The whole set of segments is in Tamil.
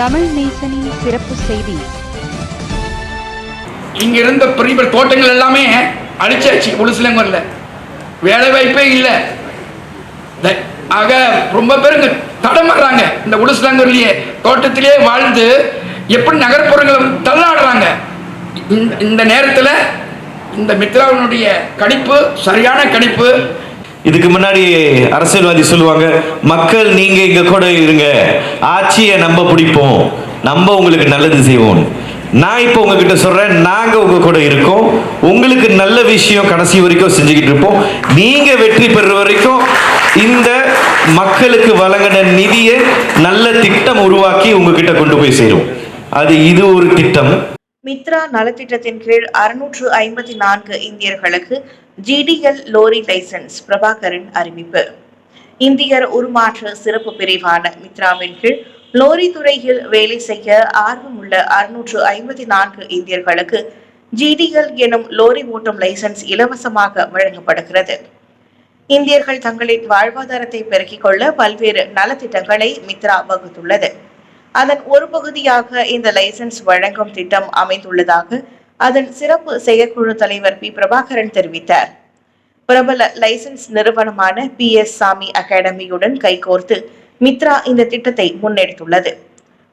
தமிழ் நேசனின் சிறப்பு செய்தி. இங்க இருந்த பெரிய பெரிய தோட்டங்கள் எல்லாமே அழிச்சாச்சு உளுசிலங்கல்ல வேலை வாய்ப்பே இல்லை. ஆக ரொம்ப பேர் இங்க தடமாடுறாங்க இந்த உளுசிலங்கர்லயே தோட்டத்திலே வாழ்ந்து எப்படி நகர்ப்புறங்களை தள்ளாடுறாங்க. இந்த- இந்த நேரத்தில் இந்த மித்ராவினுடைய கணிப்பு சரியான கணிப்பு இதுக்கு முன்னாடி அரசியல்வாதி சொல்லுவாங்க மக்கள் நீங்க இங்க கூட இருங்க. ஆட்சியை நம்ம பிடிப்போம். நம்ம உங்களுக்கு நல்லது செய்வோம். நான் இப்போ உங்ககிட்ட சொல்றேன் நாங்க உங்க கூட இருக்கோம். உங்களுக்கு நல்ல விஷயம் கடைசி வரைக்கும் செஞ்சுக்கிட்டு இருப்போம். நீங்க வெற்றி பெறுற வரைக்கும் இந்த மக்களுக்கு வழங்கின நிதியை நல்ல திட்டம் உருவாக்கி உங்ககிட்ட கொண்டு போய் சேரும். அது இது ஒரு திட்டம். மித்ரா நலத்திட்டத்தின் கீழ் அறுநூற்று ஐம்பத்தி நான்கு இந்தியர்களுக்கு ஜிடிஎல் லோரி லைசன்ஸ் பிரபாகரன் அறிவிப்பு. இந்தியர் உருமாற்ற சிறப்பு பிரிவான மித்ராவின் கீழ் லோரி துறையில் வேலை செய்ய ஆர்வமுள்ள அறுநூற்று ஐம்பத்தி நான்கு இந்தியர்களுக்கு ஜிடிஎல் எனும் லோரி ஓட்டும் லைசன்ஸ் இலவசமாக வழங்கப்படுகிறது. இந்தியர்கள் தங்களின் வாழ்வாதாரத்தை பெருக்கிக் கொள்ள பல்வேறு நலத்திட்டங்களை மித்ரா வகுத்துள்ளது. அதன் ஒரு பகுதியாக இந்த லைசன்ஸ் வழங்கும் திட்டம் அமைந்துள்ளதாக அதன் சிறப்பு செயற்குழு தலைவர் பி. பிரபாகரன் தெரிவித்தார். பிரபல லைசன்ஸ் நிறுவனமான பி. எஸ். சாமி அகாடமியுடன் கைகோர்த்து மித்ரா இந்த திட்டத்தை முன்னெடுத்துள்ளது.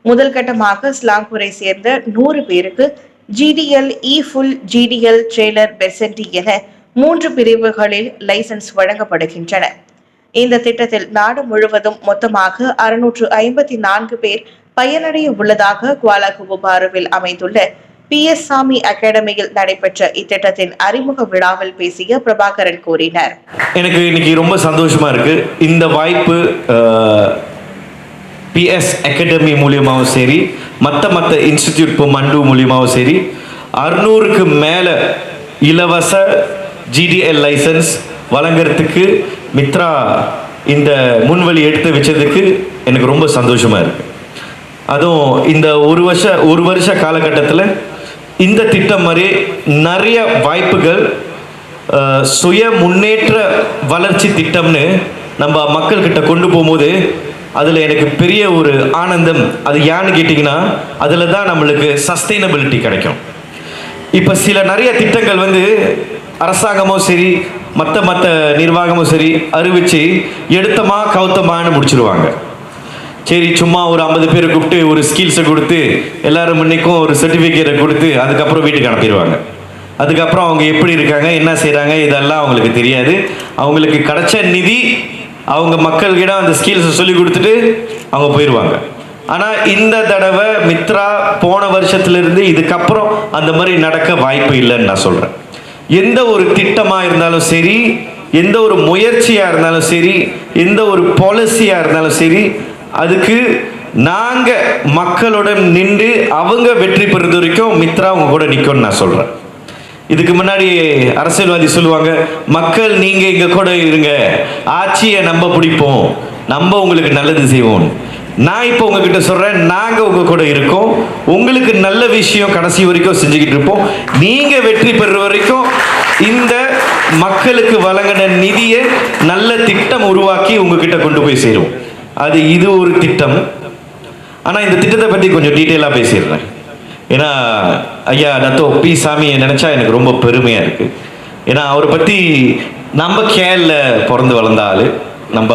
முதல் கட்டமாக ஸ்லாங்கூரை சேர்ந்த நூறு பேருக்கு GDL E full GDL trailer பெசன்டி என மூன்று பிரிவுகளில் லைசன்ஸ் வழங்கப்படுகின்றன. இந்த திட்டத்தில் நாடு முழுவதும் மொத்தமாக அறுநூற்று ஐம்பத்தி நான்கு பேர் பயனடைய உள்ளதாக குவாலாகுபாருவில் அமைந்துள்ள பி எஸ் சாமி அகாடமியில் நடைபெற்ற இத்திட்டத்தின் அறிமுக விழாவில் பேசிய பிரபாகரன் கூறினார். எனக்கு இன்னைக்கு ரொம்ப சந்தோஷமா இருக்கு. இந்த வாய்ப்பு பிஎஸ் அகாடமி மூலியமாகவும் சரி மற்ற மற்ற இன்ஸ்டிடியூட் இப்போ மண்டு மூலியமாகவும் சரி அறுநூறுக்கு மேலே இலவச ஜிடிஎல் லைசன்ஸ் வழங்குறதுக்கு மித்ரா இந்த முன்வழி எடுத்து வச்சதுக்கு எனக்கு ரொம்ப சந்தோஷமாக இருக்குது அதுவும் இந்த ஒரு வருஷ ஒரு வருஷ காலகட்டத்தில் இந்த திட்டம் மாதிரி நிறைய வாய்ப்புகள் சுய முன்னேற்ற வளர்ச்சி திட்டம்னு நம்ம மக்கள்கிட்ட கொண்டு போகும்போது அதில் எனக்கு பெரிய ஒரு ஆனந்தம். அது ஏன்னு கேட்டிங்கன்னா அதில் தான் நம்மளுக்கு சஸ்டைனபிலிட்டி கிடைக்கும். இப்போ சில நிறைய திட்டங்கள் வந்து அரசாங்கமும் சரி மற்ற மற்ற நிர்வாகமும் சரி அறிவிச்சு எடுத்தமா கவுத்தமான்னு முடிச்சிருவாங்க. சரி சும்மா ஒரு ஐம்பது பேரை கூப்பிட்டு ஒரு ஸ்கில்ஸை கொடுத்து எல்லாரும் முன்னைக்கும் ஒரு சர்டிஃபிகேட்டை கொடுத்து அதுக்கப்புறம் வீட்டுக்கு அனுப்பிடுவாங்க. அதுக்கப்புறம் அவங்க எப்படி இருக்காங்க என்ன செய்கிறாங்க இதெல்லாம் அவங்களுக்கு தெரியாது. அவங்களுக்கு கிடைச்ச நிதி அவங்க மக்கள்கிட்ட அந்த ஸ்கில்ஸை சொல்லி கொடுத்துட்டு அவங்க போயிடுவாங்க. ஆனால் இந்த தடவை மித்ரா போன வருஷத்துலேருந்து இதுக்கப்புறம் அந்த மாதிரி நடக்க வாய்ப்பு இல்லைன்னு நான் சொல்கிறேன் எந்த ஒரு திட்டமாக இருந்தாலும் சரி எந்த ஒரு முயற்சியாக இருந்தாலும் சரி எந்த ஒரு பாலிசியாக இருந்தாலும் சரி அதுக்கு நாங்கள் மக்களுடன் நின்று அவங்க வெற்றி பெறுறது வரைக்கும் மித்ரா அவங்க கூட நிற்கும்னு நான் சொல்கிறேன் இதுக்கு முன்னாடி அரசியல்வாதி சொல்லுவாங்க மக்கள் நீங்க இங்க கூட இருங்க. ஆட்சியை நம்ம பிடிப்போம். நம்ம உங்களுக்கு நல்லது செய்வோம். நான் இப்போ உங்ககிட்ட சொல்றேன் நாங்க உங்க கூட இருக்கோம். உங்களுக்கு நல்ல விஷயம் கடைசி வரைக்கும் செஞ்சுக்கிட்டு இருப்போம். நீங்க வெற்றி பெறுற வரைக்கும் இந்த மக்களுக்கு வழங்கின நிதியை நல்ல திட்டம் உருவாக்கி உங்ககிட்ட கொண்டு போய் சேருவோம். அது இது ஒரு திட்டம். ஆனால் இந்த திட்டத்தை பற்றி கொஞ்சம் டீட்டெயிலாக பேசிடுறேன். ஏன்னா ஐயா நத்தோ பி சாமியை நினச்சா எனக்கு ரொம்ப பெருமையாக இருக்குது ஏன்னா அவரை பற்றி நம்ம கேரளில் பிறந்து வளர்ந்த ஆள் நம்ம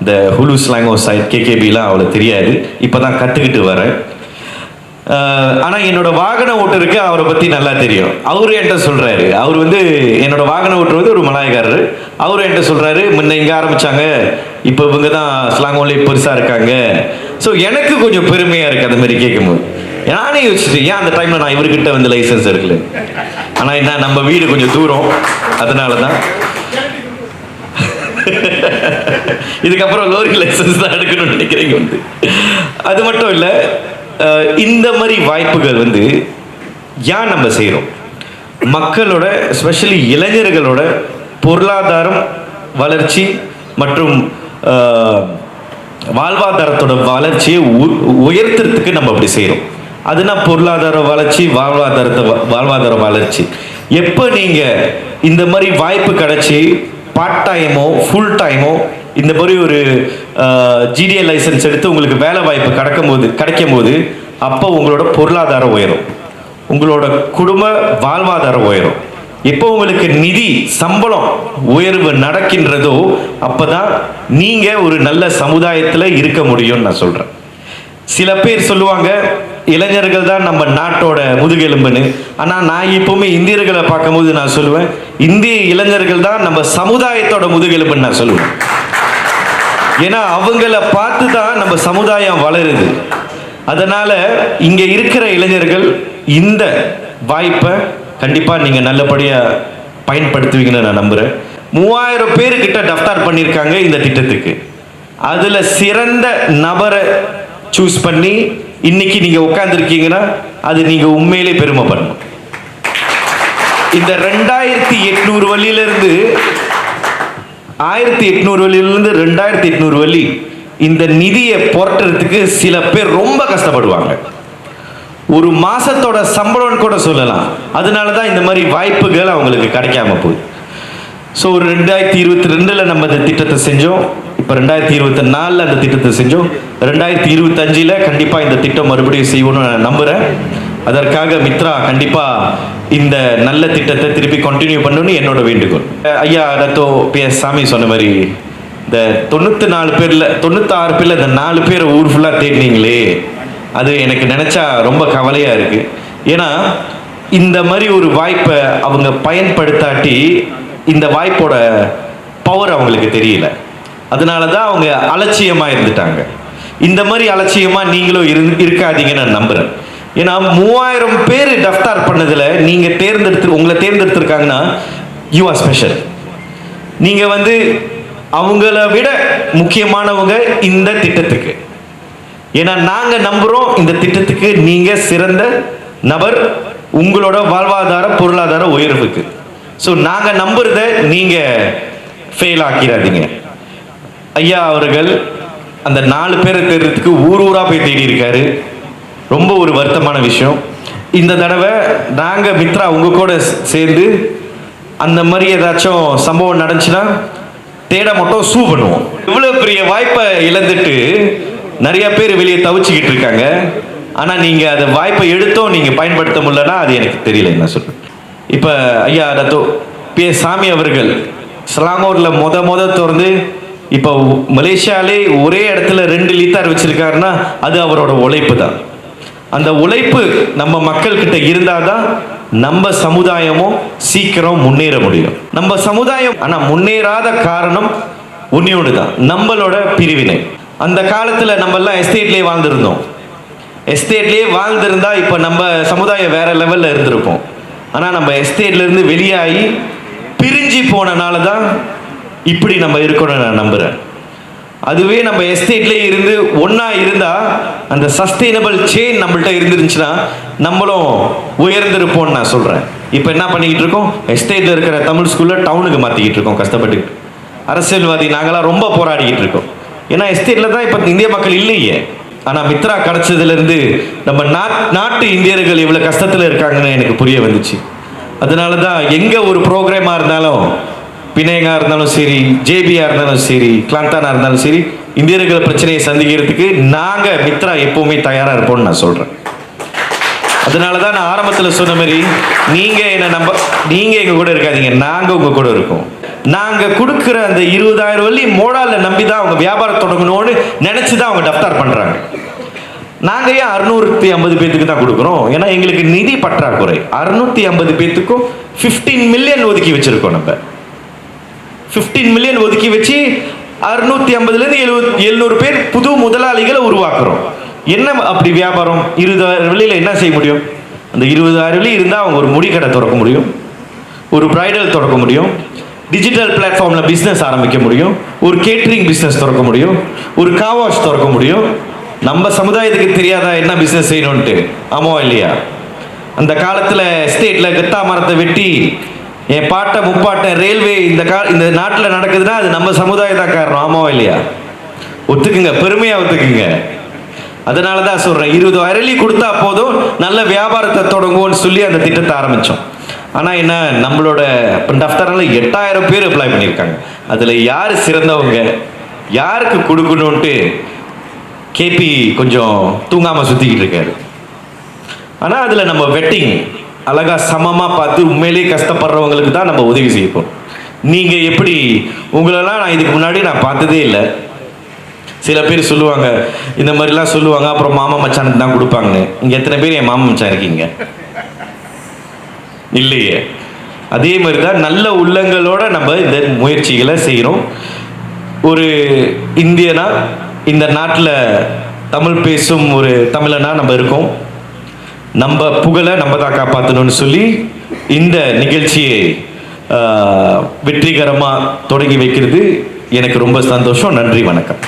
இந்த ஹுலு ஸ்லாங்கோ சைட் கேகேபிலாம் அவ்வளோ தெரியாது. இப்போ தான் கற்றுக்கிட்டு வரேன் ஆனால் என்னோட வாகன ஓட்டருக்கு அவரை பற்றி நல்லா தெரியும். அவரு என்கிட்ட சொல்கிறாரு அவர் வந்து என்னோட வாகன ஓட்டர் வந்து ஒரு மலாயக்காரர். அவரு என்கிட்ட சொல்கிறாரு முன்ன இங்கே ஆரம்பிச்சாங்க இப்போ இவங்க தான் ஸ்லாங்கோலே பெருசாக இருக்காங்க. ஸோ எனக்கு கொஞ்சம் பெருமையாக இருக்குது அந்த மாதிரி கேட்கும்போது. நானே யோசிச்சு ஏன் அந்த டைமில் நான் இவர்கிட்ட வந்து லைசன்ஸ் இருக்குல்ல ஆனால் என்ன நம்ம வீடு கொஞ்சம் தூரம். அதனால தான் இதுக்கப்புறம் லோரி லைசன்ஸ் தான் எடுக்கணும்னு நினைக்கிறீங்க வந்து. அது மட்டும் இல்லை இந்த மாதிரி வாய்ப்புகள் வந்து ஏன் நம்ம செய்கிறோம் மக்களோட ஸ்பெஷலி இளைஞர்களோட பொருளாதாரம் வளர்ச்சி மற்றும் வாழ்வாதாரத்தோட வளர்ச்சியை உ- உயர்த்துறதுக்கு நம்ம அப்படி செய்கிறோம் அதுனா பொருளாதார வளர்ச்சி வாழ்வாதாரத்தை வ- வாழ்வாதார வளர்ச்சி. எப்போ நீங்கள் இந்த மாதிரி வாய்ப்பு கிடச்சி பார்ட் டைமோ ஃபுல் டைமோ இந்த மாதிரி ஒரு ஜிடிஏ லைசன்ஸ் எடுத்து உங்களுக்கு வேலை வாய்ப்பு கிடைக்கும் போது கிடைக்கும் போது அப்போ உங்களோட பொருளாதாரம் உயரும். உங்களோட குடும்ப வாழ்வாதாரம் உயரும். எப்போ உங்களுக்கு நிதி சம்பளம் உயர்வு நடக்கின்றதோ அப்பதான் நீங்க ஒரு நல்ல சமுதாயத்தில் இருக்க முடியும்னு நான் சொல்றேன். சில பேர் சொல்லுவாங்க இளைஞர்கள் தான் நம்ம நாட்டோட முதுகெலும்புன்னு. ஆனால் நான் எப்பவுமே இந்தியர்களை பார்க்கும்போது நான் சொல்லுவேன் இந்திய இளைஞர்கள் தான் நம்ம சமுதாயத்தோட முதுகெலும்புன்னு நான் சொல்லுவேன். ஏன்னா அவங்கள பார்த்து தான் நம்ம சமுதாயம் வளருது. அதனால இங்கே இருக்கிற இளைஞர்கள் இந்த வாய்ப்பை கண்டிப்பாக நீங்கள் நல்லபடியாக பயன்படுத்துவீங்கன்னு நான் நம்புகிறேன் மூவாயிரம் பேர்கிட்ட டஃப்தார் பண்ணியிருக்காங்க இந்த திட்டத்துக்கு. அதில் சிறந்த நபரை சூஸ் பண்ணி இன்னைக்கு நீங்கள் உட்காந்துருக்கீங்கன்னா அது நீங்கள் உண்மையிலே பெருமைப்படணும் இந்த ரெண்டாயிரத்தி எட்நூறு வழியிலிருந்து ஆயிரத்தி எட்நூறு வழியிலிருந்து ரெண்டாயிரத்தி எட்நூறு வழி இந்த நிதியை புரட்டுறதுக்கு சில பேர் ரொம்ப கஷ்டப்படுவாங்க. ஒரு மாசத்தோட சம்பளம்னு கூட சொல்லலாம். அதனால தான் இந்த மாதிரி வாய்ப்புகள் அவங்களுக்கு கிடைக்காம போகுது. ஸோ ஒரு ரெண்டாயிரத்தி இருபத்தி ரெண்டில் நம்ம இந்த திட்டத்தை செஞ்சோம். இப்போ ரெண்டாயிரத்தி இருபத்தி நாலில் அந்த திட்டத்தை செஞ்சோம். ரெண்டாயிரத்தி இருபத்தஞ்சில் கண்டிப்பாக இந்த திட்டம் மறுபடியும் செய்வோம்னு நான் நம்புகிறேன் அதற்காக மித்ரா கண்டிப்பாக இந்த நல்ல திட்டத்தை திருப்பி கண்டினியூ பண்ணணும்னு என்னோட வேண்டுகோள். ஐயா ரத்தோ பி எஸ் சாமி சொன்ன மாதிரி இந்த தொண்ணூற்றி நாலு பேரில் தொண்ணூத்தாறு பேரில் இந்த நாலு பேரை ஊர் ஃபுல்லாக தேடினீங்களே. அது எனக்கு நினச்சா ரொம்ப கவலையாக இருக்குது ஏன்னா இந்த மாதிரி ஒரு வாய்ப்பை அவங்க பயன்படுத்தாட்டி இந்த வாய்ப்போட பவர் அவங்களுக்கு தெரியல. அதனால தான் அவங்க அலட்சியமாக இருந்துட்டாங்க. இந்த மாதிரி அலட்சியமாக நீங்களும் இரு இருக்காதீங்கன்னு நான் நம்புகிறேன் ஏன்னா மூவாயிரம் பேர் டஃப்தார் பண்ணதில் நீங்கள் தேர்ந்தெடுத்து உங்களை தேர்ந்தெடுத்திருக்காங்கன்னா யூ ஆர் ஸ்பெஷல் நீங்கள் வந்து அவங்கள விட முக்கியமானவங்க இந்த திட்டத்துக்கு. ஏன்னா நாங்க நம்புறோம் இந்த திட்டத்துக்கு நீங்க சிறந்த நபர் உங்களோட வாழ்வாதார பொருளாதார உயர்வுக்கு. ஸோ நாங்க நம்புறத நீங்க ஃபெயில் ஆக்கிடாதீங்க. ஐயா அவர்கள் அந்த நாலு பேரை தேடுறதுக்கு ஊர் ஊரா போய் தேடி இருக்காரு ரொம்ப ஒரு வருத்தமான விஷயம். இந்த தடவை நாங்க மித்ரா உங்க கூட சேர்ந்து அந்த மாதிரி ஏதாச்சும் சம்பவம் நடந்துச்சுன்னா தேட மட்டும் சூ பண்ணுவோம். இவ்வளவு பெரிய வாய்ப்பை இழந்துட்டு நிறைய பேர் வெளியே தவிச்சுக்கிட்டு இருக்காங்க. ஆனால் நீங்கள் அதை வாய்ப்பை எடுத்தோம் நீங்கள் பயன்படுத்த முடியலன்னா அது எனக்கு தெரியல என்ன சொல்கிறேன் இப்போ ஐயா ரத்தோ பி. எஸ். சாமி அவர்கள் ஸ்லாங்கூரில் முத முத திறந்து இப்போ மலேசியாலே ஒரே இடத்துல ரெண்டு லீத்தார் வச்சுருக்காருன்னா அது அவரோட உழைப்பு தான். அந்த உழைப்பு நம்ம மக்கள்கிட்ட இருந்தால் தான் நம்ம சமுதாயமும் சீக்கிரம் முன்னேற முடியும். நம்ம சமுதாயம் ஆனால் முன்னேறாத காரணம் ஒன்னே தான் நம்மளோட பிரிவினை. அந்த காலத்தில் நம்மெல்லாம் எஸ்டேட்லேயே வாழ்ந்துருந்தோம். எஸ்டேட்லேயே எஸ்டேட்லயே வாழ்ந்திருந்தா நம்ம சமுதாயம் வேற லெவலில் இருந்திருப்போம் ஆனால் நம்ம எஸ்டேட்லேருந்து வெளியாகி பிரிஞ்சு போனனால தான் இப்படி நம்ம இருக்கணும்னு நான் நம்புறேன். அதுவே நம்ம எஸ்டேட்லேயே இருந்து ஒன்றா இருந்தால் அந்த சஸ்டைனபிள் செயின் நம்மள்ட்ட இருந்துருந்துச்சுன்னா நம்மளும் உயர்ந்திருப்போம்னு நான் சொல்கிறேன் இப்போ என்ன பண்ணிக்கிட்டு இருக்கோம்? எஸ்டேட்டில் இருக்கிற தமிழ் ஸ்கூலில் டவுனுக்கு மாற்றிக்கிட்டு இருக்கோம் கஷ்டப்பட்டு. அரசியல்வாதி நாங்களாம் ரொம்ப போராடிக்கிட்டு இருக்கோம். ஏன்னா எஸ்டேட்டில் தான் இப்போ இந்திய மக்கள் இல்லையே. ஆனால் மித்ரா கிடச்சதுலேருந்து நம்ம நாட் நாட்டு இந்தியர்கள் இவ்வளோ கஷ்டத்தில் இருக்காங்கன்னு எனக்கு புரிய வந்துச்சு. அதனால தான் எங்கே ஒரு ப்ரோக்ராமாக இருந்தாலும் பிணையங்கா இருந்தாலும் சரி ஜேபியா இருந்தாலும் சரி கிளாந்தானா இருந்தாலும் சரி இந்தியர்கள் பிரச்சனையை சந்திக்கிறதுக்கு நாங்க மித்ரா எப்பவுமே தயாரா இருப்போம்னு நான் சொல்றேன். அதனால தான் நான் ஆரம்பத்தில் சொன்ன மாதிரி நீங்க என்ன நம்ப நீங்க எங்க கூட இருக்காதீங்க நாங்க உங்க கூட இருக்கோம். நாங்க கொடுக்குற அந்த இருபதாயிரம் வள்ளி மோடால நம்பி தான் அவங்க வியாபாரம் தொடங்கணும்னு நினச்சி தான் அவங்க டஃப்டார் பண்றாங்க. நாங்க ஏன் அறுநூத்தி ஐம்பது பேத்துக்கு தான் கொடுக்குறோம்? ஏன்னா எங்களுக்கு நிதி பற்றாக்குறை. அறுநூத்தி ஐம்பது பேத்துக்கும் 15 மில்லியன் ஒதுக்கி வச்சிருக்கோம் நம்ம. 15 மில்லியன் ஒதுக்கி வச்சு அறுநூத்தி ஐம்பதுலேருந்து எழுபது எழுநூறு பேர் புது முதலாளிகளை உருவாக்குறோம். என்ன அப்படி வியாபாரம்? இருபதாயிரம் வெளியில் என்ன செய்ய முடியும்? அந்த இருபதாயிரம் வெளி இருந்தால் அவங்க ஒரு முடி கடை திறக்க முடியும். ஒரு பிரைடல் திறக்க முடியும். டிஜிட்டல் பிளாட்ஃபார்மில் பிஸ்னஸ் ஆரம்பிக்க முடியும். ஒரு கேட்ரிங் பிஸ்னஸ் திறக்க முடியும். ஒரு காவாஷ் திறக்க முடியும். நம்ம சமுதாயத்துக்கு தெரியாதா என்ன பிஸ்னஸ் செய்யணும்ட்டு ஆமாவா இல்லையா? அந்த காலத்தில் ஸ்டேட்டில் கத்தா மரத்தை வெட்டி என் பாட்டை முப்பாட்டை ரயில்வே இந்த கா இந்த நாட்டில் நடக்குதுன்னா அது நம்ம சமுதாயம் தான் காரணம் ஆமாவா இல்லையா? ஒத்துக்குங்க. பெருமையாக ஒத்துக்குங்க. அதனால தான் சொல்கிறேன் இருபது அரளி கொடுத்தா போதும். நல்ல வியாபாரத்தை தொடங்குவோன்னு சொல்லி அந்த திட்டத்தை ஆரம்பித்தோம் ஆனால் என்ன நம்மளோட டஃப்தாரில் எட்டாயிரம் பேர் அப்ளை பண்ணியிருக்காங்க. அதில் யார் சிறந்தவங்க யாருக்கு கொடுக்கணுன்ட்டு கேபி கொஞ்சம் தூங்காமல் சுற்றிக்கிட்டு இருக்காரு. ஆனால் அதில் நம்ம வெட்டிங் அழகாக சமமாக பார்த்து உண்மையிலேயே கஷ்டப்படுறவங்களுக்கு தான் நம்ம உதவி செய்யப்போம் நீங்கள் எப்படி உங்களெல்லாம் நான் இதுக்கு முன்னாடி நான் பார்த்ததே இல்லை. சில பேர் சொல்லுவாங்க இந்த மாதிரிலாம் சொல்லுவாங்க அப்புறம் மாமா மச்சானுக்கு தான் கொடுப்பாங்கன்னு. இங்கே எத்தனை பேர் என் மாமா மச்சான் இருக்கீங்க? இல்லையே? அதே மாதிரி தான் நல்ல உள்ளங்களோட நம்ம இந்த முயற்சிகளை செய்கிறோம் ஒரு இந்தியனா இந்த நாட்டில் தமிழ் பேசும் ஒரு தமிழனா நம்ம இருக்கோம். நம்ம புகழை நம்ம தான் காப்பாற்றணும்னு சொல்லி இந்த நிகழ்ச்சியை வெற்றிகரமாக தொடங்கி வைக்கிறது எனக்கு ரொம்ப சந்தோஷம். நன்றி வணக்கம்.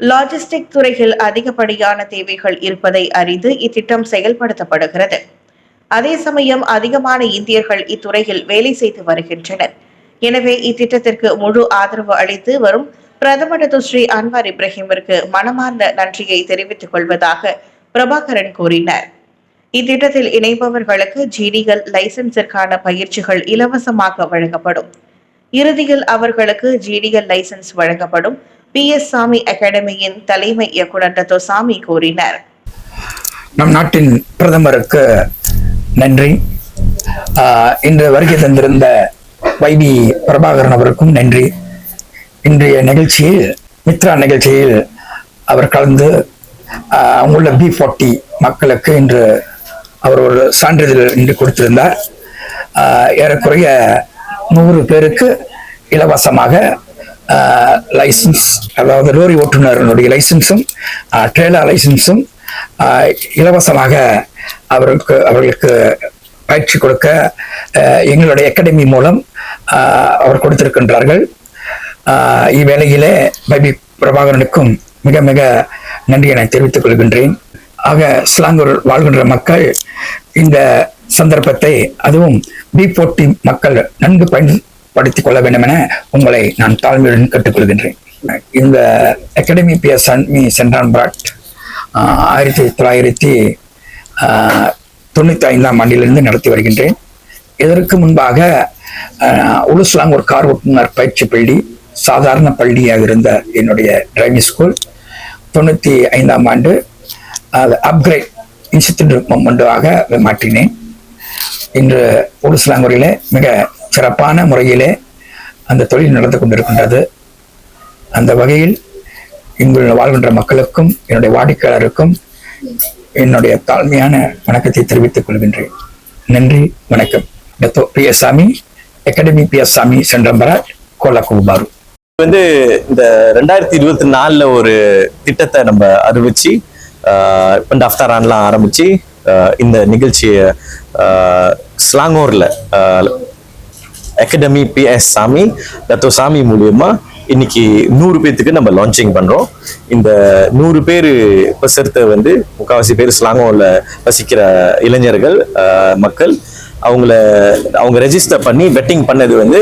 லாஜிஸ்டிக் துறையில் அதிகப்படியான தேவைகள் இருப்பதை அறிந்து இத்திட்டம் செயல்படுத்தப்படுகிறது. அதே சமயம் அதிகமான இந்தியர்கள் இத்துறையில் வேலை செய்து வருகின்றனர். எனவே இத்திட்டத்திற்கு முழு ஆதரவு அளித்து வரும் பிரதமர் ஸ்ரீ அன்வார் இப்ராஹிமிற்கு மனமார்ந்த நன்றியை தெரிவித்துக் கொள்வதாக பிரபாகரன் கூறினார். இத்திட்டத்தில் இணைபவர்களுக்கு ஜிடிகள் லைசன்ஸிற்கான பயிற்சிகள் இலவசமாக வழங்கப்படும். இறுதியில் அவர்களுக்கு ஜிடிஎல் லைசன்ஸ் வழங்கப்படும். பி எஸ் சாமி அகாடமியின் தலைமை இயக்குனர் சாமி கூறினார். நம் நாட்டின் பிரதமருக்கு நன்றி. இன்று வருகை தந்திருந்த வைபி பிரபாகரன் அவருக்கும் நன்றி. இன்றைய நிகழ்ச்சியில் மித்ரா நிகழ்ச்சியில் அவர் கலந்து அங்குள்ள பி ஃபார்ட்டி மக்களுக்கு இன்று அவர் ஒரு சான்றிதழ் இன்று கொடுத்திருந்தார். ஏறக்குறைய நூறு பேருக்கு இலவசமாக லைசன்ஸ் அதாவது லோரி ஓட்டுநர்களுடைய லைசன்ஸும் ட்ரெயிலர் லைசன்ஸும் இலவசமாக அவர்களுக்கு அவர்களுக்கு பயிற்சி கொடுக்க எங்களுடைய அகாடமி மூலம் அவர் கொடுத்திருக்கின்றார்கள். இவ்வேளையிலே பபி பிரபாகரனுக்கும் மிக மிக நன்றியை நான் தெரிவித்துக் கொள்கின்றேன். ஆக ஸ்லாங்கூர் வாழ்கின்ற மக்கள் இந்த சந்தர்ப்பத்தை அதுவும் பி போட்டி மக்கள் நன்கு பயன்படுத்திக் கொள்ள வேண்டும் என உங்களை நான் தாழ்மையுடன் கேட்டுக்கொள்கின்றேன். இந்த அகாடமி பி எஸ் மீ சென்ட்ரான் பிராட் ஆயிரத்தி தொள்ளாயிரத்தி தொண்ணூற்றி தொண்ணூத்தி ஐந்தாம் ஆண்டிலிருந்து நடத்தி வருகின்றேன். இதற்கு முன்பாக ஆஹ் உலுஸ்லாங் ஒரு கார் ஓட்டுநர் பயிற்சி பள்ளி சாதாரண பள்ளியாக இருந்த என்னுடைய டிரைவிங் ஸ்கூல் தொண்ணூத்தி ஐந்தாம் ஆண்டு அது அப்கிரேட் இன்ஸ்டிடியூட் மொமெண்டாக மாற்றினேன். இன்று உலுஸ்லாங்கூரிலே மிக சிறப்பான முறையிலே அந்த தொழில் நடந்து கொண்டிருக்கின்றது. அந்த வகையில் இங்கு வாழ்கின்ற மக்களுக்கும் என்னுடைய வாடிக்கையாளருக்கும் என்னுடைய தாழ்மையான வணக்கத்தை தெரிவித்துக் கொள்கின்றேன். நன்றி வணக்கம். டத்தோ பிஎஸ்சாமி அகாடமி பிஎஸ்சாமி சென்றம்பராட் கோலாக்குபாரு வந்து இந்த ரெண்டாயிரத்தி இருபத்தி நாலுல ஒரு திட்டத்தை நம்ம அறிவிச்சு ஆஹ் இப்போ அஃப்தாரான்லாம் ஆரம்பிச்சு இந்த நிகழ்ச்சியை ஆஹ் ஸ்லாங்கூர்ல அகாடமி பிஎஸ் சாமி தத்தோ சாமி மூலியமா இன்னைக்கு நூறு பேர்த்துக்கு நம்ம லான்ச்சிங் பண்றோம். இந்த நூறு பேர் பசர்த்த வந்து முக்காவாசி பேர் ஸ்லாங்கோவில் வசிக்கிற இளைஞர்கள் மக்கள் அவங்கள அவங்க ரெஜிஸ்டர் பண்ணி வெட்டிங் பண்ணது வந்து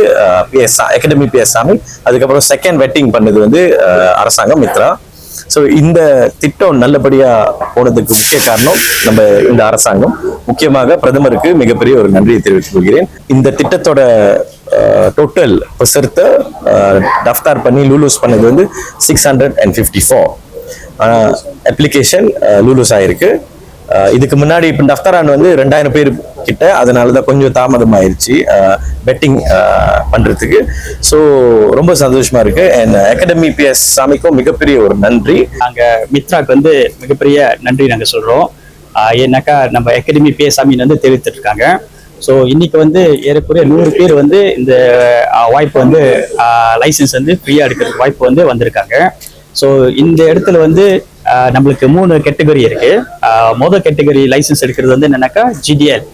பிஎஸ் அகாடமி பிஎஸ் சாமி அதுக்கப்புறம் செகண்ட் வெட்டிங் பண்ணது வந்து அரசாங்கம் மித்ரா. ஸோ இந்த திட்டம் நல்லபடியாக போனதுக்கு முக்கிய காரணம் நம்ம இந்த அரசாங்கம். முக்கியமாக பிரதமருக்கு மிகப்பெரிய ஒரு நன்றியை தெரிவித்துக் கொள்கிறேன். இந்த திட்டத்தோட டோட்டல் பொசர்த்த டஃப்தார் பண்ணி லூலூஸ் பண்ணது வந்து six hundred and fifty four application லூலூஸ் ஆயிருக்கு. இதுக்கு முன்னாடி இப்போ டஃப்தாரான் வந்து ரெண்டாயிரம் பேர் கிட்ட அதனால தான் கொஞ்சம் தாமதம் ஆயிடுச்சு பெட்டிங் uh, பண்றதுக்கு. ஸோ ரொம்ப சந்தோஷமா இருக்கு. அண்ட் அகாடமி பிஎஸ் சாமிக்கும் மிகப்பெரிய ஒரு நன்றி. நாங்க மித்ராக்கு வந்து மிகப்பெரிய நன்றி நாங்க சொல்றோம். என்னக்கா ஏன்னாக்கா நம்ம அகாடமி பேசாமின்னு வந்து தெரிவித்துட்டு இருக்காங்க. ஸோ இன்னைக்கு வந்து ஏறக்குறைய நூறு பேர் வந்து இந்த வாய்ப்பு வந்து லைசன்ஸ் வந்து ஃப்ரீயா எடுக்கிறதுக்கு வாய்ப்பு வந்து வந்திருக்காங்க. ஸோ இந்த இடத்துல வந்து நம்மளுக்கு மூணு கேட்டகரி இருக்கு. மொதல் கேட்டகரி லைசன்ஸ் எடுக்கிறது வந்து என்னன்னாக்கா GDL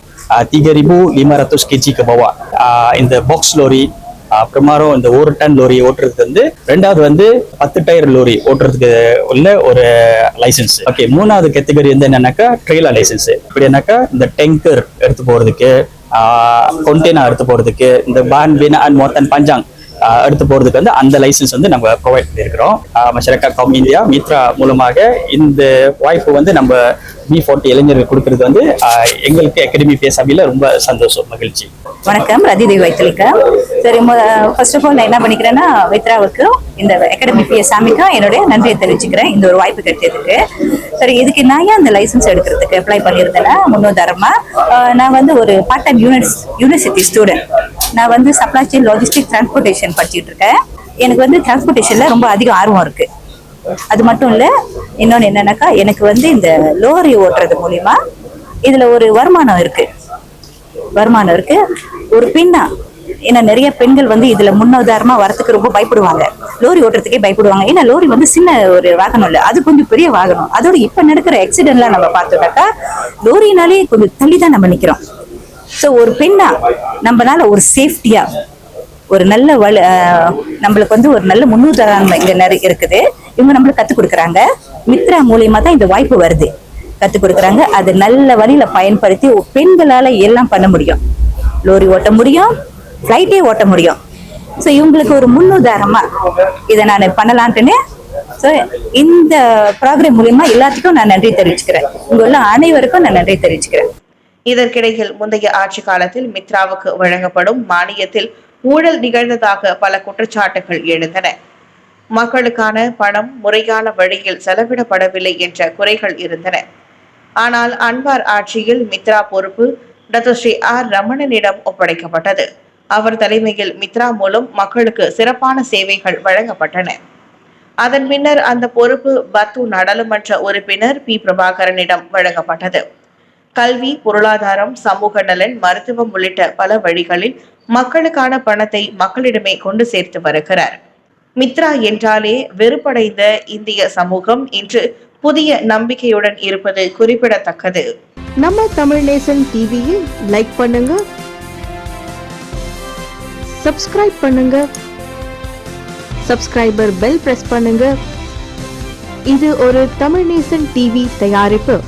tiga ribu lima ratus kg ke bawah. Ah, இந்த பாக்ஸ் லோரி பிரமாரம் இந்த ஒரு டன் லோரி ஓட்டுறதுக்கு வந்து ரெண்டாவது வந்து பத்து டயர் லோரி ஓட்டுறதுக்கு உள்ள ஒரு லைசன்ஸ் ஓகே மூணாவது கேட்டகரி வந்து என்னன்னாக்கா ட்ரெயிலர் லைசன்ஸ் எப்படின்னாக்கா இந்த டெங்கர் எடுத்து போறதுக்கு ah, கொண்டெய்னர் எடுத்து போறதுக்கு இந்த பான் அண்ட் மோத்தன் பஞ்சாங். அடுத்து போறதுக்கு வந்து அந்த லைசன்ஸ் வந்து நம்ம ப்ரொவைட் பண்ணியிருக்கிறோம். மஷரக்கா கம் இந்தியா மித்ரா மூலமாக இந்த வாய்ப்பு வந்து நம்ம பி ஃபோர்ட்டி இளைஞர்கள் கொடுக்கறது வந்து எங்களுக்கு அகாடமி பேசாமில ரொம்ப சந்தோஷம் மகிழ்ச்சி. வணக்கம் ரதிதேவி வைத்தலிக்கா சரி ஃபர்ஸ்ட் ஆஃப் ஆல் நான் என்ன பண்ணிக்கிறேன்னா வைத்ராவுக்கு இந்த அகாடமி பி சாமிக்கும் என்னுடைய நன்றியை தெரிவிச்சுக்கிறேன். இந்த ஒரு வாய்ப்பு கிடைச்சதுக்கு சரி இதுக்கு நான் ஏன் அந்த லைசன்ஸ் எடுக்கிறதுக்கு அப்ளை பண்ணியிருந்தேன்னா முன்னோதாரமாக நான் வந்து ஒரு part time universe university student நான் வந்து சப்ளை செயின் லாஜிஸ்டிக் டிரான்ஸ்போர்ட்டேஷன் படிச்சுட்டு இருக்கேன். எனக்கு வந்து டிரான்ஸ்போர்ட்டேஷன்ல ரொம்ப அதிக ஆர்வம் இருக்கு. அது மட்டும் இல்ல இன்னொன்னு என்னன்னாக்கா எனக்கு வந்து இந்த லோரி ஓட்டுறது மூலியமா இதுல ஒரு வருமானம் இருக்கு. வருமானம் இருக்கு. ஒரு பின்னா ஏன்னா நிறைய பெண்கள் வந்து இதுல முன்னுதாரணமா வரத்துக்கு ரொம்ப பயப்படுவாங்க. லோரி ஓட்டுறதுக்கே பயப்படுவாங்க. ஏன்னா லோரி வந்து சின்ன ஒரு வாகனம் இல்லை அது கொஞ்சம் பெரிய வாகனம் அதோட இப்ப நடக்கிற ஆக்சிடென்ட்லாம் நம்ம பார்த்தோம்னாக்கா லோரினாலே கொஞ்சம் தள்ளி தான் நம்ம நிக்கிறோம். சோ ஒரு பெண்ணா நம்மளால ஒரு சேஃப்டியா ஒரு நல்ல வழி ஆஹ் நம்மளுக்கு வந்து ஒரு நல்ல முன்னுதாரணம் இங்க நிறைய இருக்குது. இவங்க நம்மளுக்கு கற்றுக் கொடுக்குறாங்க. மித்ரா மூலியமா தான் இந்த வாய்ப்பு வருது. கற்றுக் கொடுக்குறாங்க. அது நல்ல வழியில பயன்படுத்தி பெண்களால் பெண்களால எல்லாம் பண்ண முடியும். லோரி ஓட்ட முடியும் ஃப்ளைட்டே ஓட்ட முடியும். ஸோ இவங்களுக்கு ஒரு முன்னுதாரணமா இதை நான் பண்ணலான்ட்டுன்னு ஸோ இந்த ப்ரோக்ராம் மூலியமா எல்லாத்துக்கும் நான் நன்றி தெரிவிச்சுக்கிறேன். உங்க அனைவருக்கும் நான் நன்றி தெரிவிச்சுக்கிறேன். இதற்கிடையில் முந்தைய ஆட்சி காலத்தில் மித்ராவுக்கு வழங்கப்படும் மானியத்தில் ஊழல் நிகழ்ந்ததாக பல குற்றச்சாட்டுகள் எழுந்தன. மக்களுக்கான பணம் முறையான வழியில் செலவிடப்படவில்லை என்ற குறைகள் இருந்தன. ஆனால் அன்பார் ஆட்சியில் மித்ரா பொறுப்பு டாக்டர் ஸ்ரீ ஆர் ரமணனிடம் ஒப்படைக்கப்பட்டது. அவர் தலைமையில் மித்ரா மூலம் மக்களுக்கு சிறப்பான சேவைகள் வழங்கப்பட்டன. அதன் பின்னர் அந்த பொறுப்பு பத்து நாடாளுமன்ற உறுப்பினர் பி. பிரபாகரனிடம் வழங்கப்பட்டது. கல்வி பொருளாதாரம் சமூக நலன் மருத்துவம் உள்ளிட்ட பல வழிகளில் மக்களுக்கான பணத்தை மக்களிடமே கொண்டு சேர்த்து வருகிறார். மித்ரா என்றாலே வெறுப்படைந்த இந்திய சமூகம் இன்று புதிய நம்பிக்கையுடன் இருப்பது குறிப்பிடத்தக்கது. நம்ம தமிழ் நேசன் டிவியில் லைக் பண்ணுங்க. சப்ஸ்கிரைப் பண்ணுங்க. சப்ஸ்கிரைபர் பெல் பிரஸ் பண்ணுங்க. இது ஒரு தமிழ் நேசன் டிவி தயாரிப்பு.